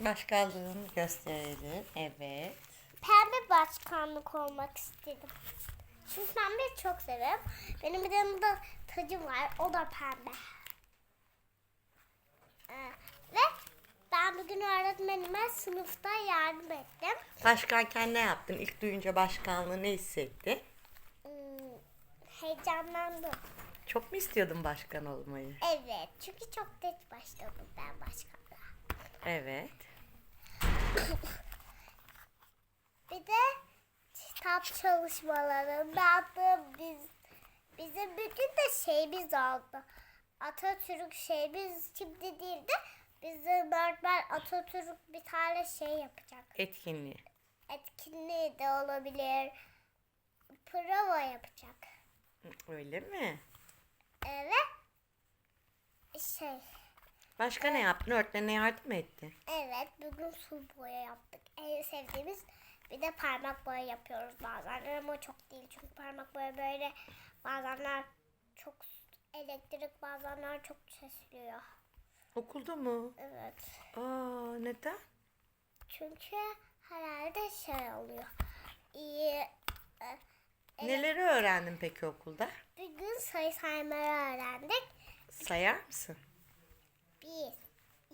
Başkanlığını gösterelim. Evet. Pembe başkanlık olmak istedim. Çünkü pembeyi çok severim. Benim bir yanımda tacım var. O da pembe. Ee, ve ben bugün öğretmenime sınıfta yardım ettim. Başkanken ne yaptın? İlk duyunca başkanlığı ne hissetti? Hmm, heyecanlandım. Çok mu istiyordun başkan olmayı? Evet. Çünkü çok geç başladım ben başkanlığa. Evet. Bir de kitap çalışmalarında yaptığım biz bizim bugün de şeyimiz oldu. Atatürk şeyimiz şimdi değil de bizim öğretmen Atatürk bir tane şey yapacak. Etkinliği. Etkinliği de olabilir. Prova yapacak. Öyle mi? Evet. Şey, Başka ne yaptın? Öğretmenine yardım mı ettin? evet bugün su boya yaptık. En sevdiğimiz bir de parmak boya yapıyoruz bazen ama çok değil. Çünkü parmak boya böyle bazenler çok elektrik bazenler çok kesiliyor. Okulda mı? Evet. Aa neden? Çünkü herhalde şey oluyor. İyi. e, Neleri öğrendin peki okulda? Bir gün sayı saymayı öğrendik. Sayar mısın? Bir,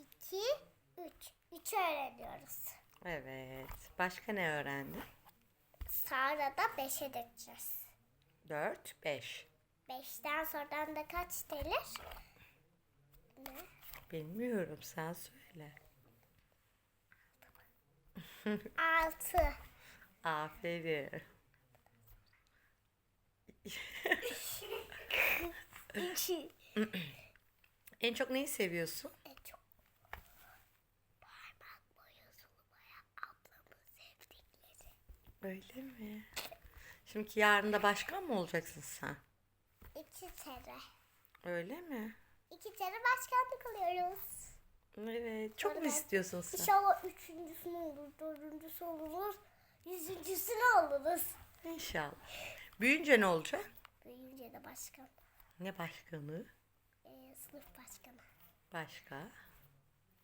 iki, üç. Üç öğreniyoruz. Evet. Başka ne öğrendin? Sonra da beşe dökeceğiz. 4, 5. Beşten sonradan da kaç gelir? Ne? Bilmiyorum sen söyle. Altı. Aferin. İki. En çok neyi seviyorsun? En çok parmak boya, sulu boya ablamın sevdikleri. Öyle mi? Şimdi yarın da başkan mı olacaksın sen? İki kere. Öyle mi? İki kere başkanlık alıyoruz. Evet. Çok mu istiyorsun sen? İnşallah üçüncüsünü olur, dördüncüsü oluruz, yüzüncüsünü oluruz. İnşallah. Büyüyünce ne olacak? Büyüyünce de başkan, Ne başkanı? Sınıf başkanı. Başka?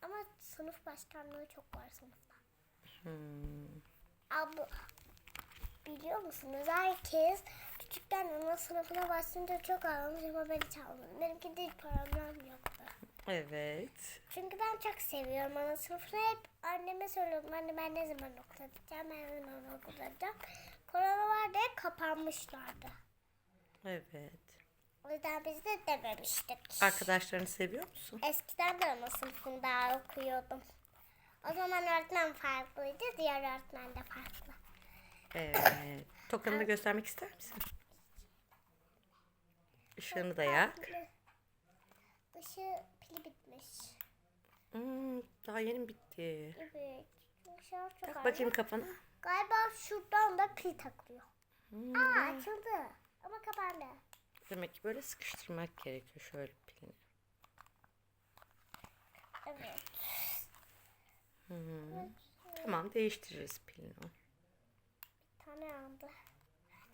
Ama sınıf başkanlığı çok var sınıfta. Hmm. Abla, biliyor musunuz herkes küçükten ana sınıfına başlayınca çok ağlamış ama ben hiç ağlamadım. Benimki de hiç problem yoktu. Evet. Çünkü ben çok seviyorum ana sınıfını. Hep anneme söylüyordum. Anne ben ne zaman okula gideceğim, ben ne zaman okula gideceğim. Korona var diye kapanmışlardı. Evet. O yüzden biz de dememiştik. Arkadaşlarını seviyor musun? Eskiden de ana sınıfında okuyordum. O zaman öğretmen farklıydı, diğer öğretmen de farklı. Evet. Tokanı da göstermek ister misin? Işığını da yak. Dışı pili bitmiş. Hmm, daha yeni bitti. Evet. Çok Tak bakayım kafana. Galiba şuradan da pil takılıyor. Hmm. Aa açıldı. Ama kapandı. Demek ki böyle sıkıştırmak gerekiyor şöyle pilini. Evet. Hmm. Tamam değiştiririz pilini. Bir tane yandı.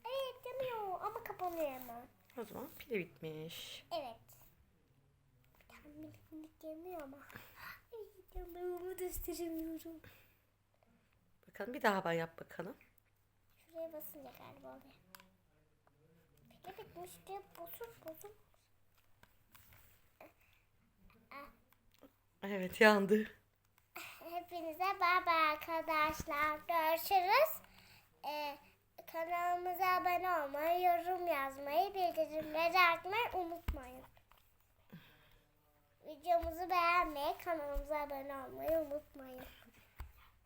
Evet yanıyor ama kapanıyor hemen. O zaman pili bitmiş. Evet. Bir tane minik minik yanıyor ama. Evet yanığımı gösteremiyorum. Bakalım bir daha yap bakalım. Şuraya basınca galiba oluyor. Bitmiş diye bozuk bozuk. Evet yandı. Hepinize bay bay arkadaşlar. Görüşürüz. Ee, kanalımıza abone olmayı, yorum yazmayı, bildirimleri açmayı unutmayın. Videomuzu beğenmeyi, kanalımıza abone olmayı unutmayın.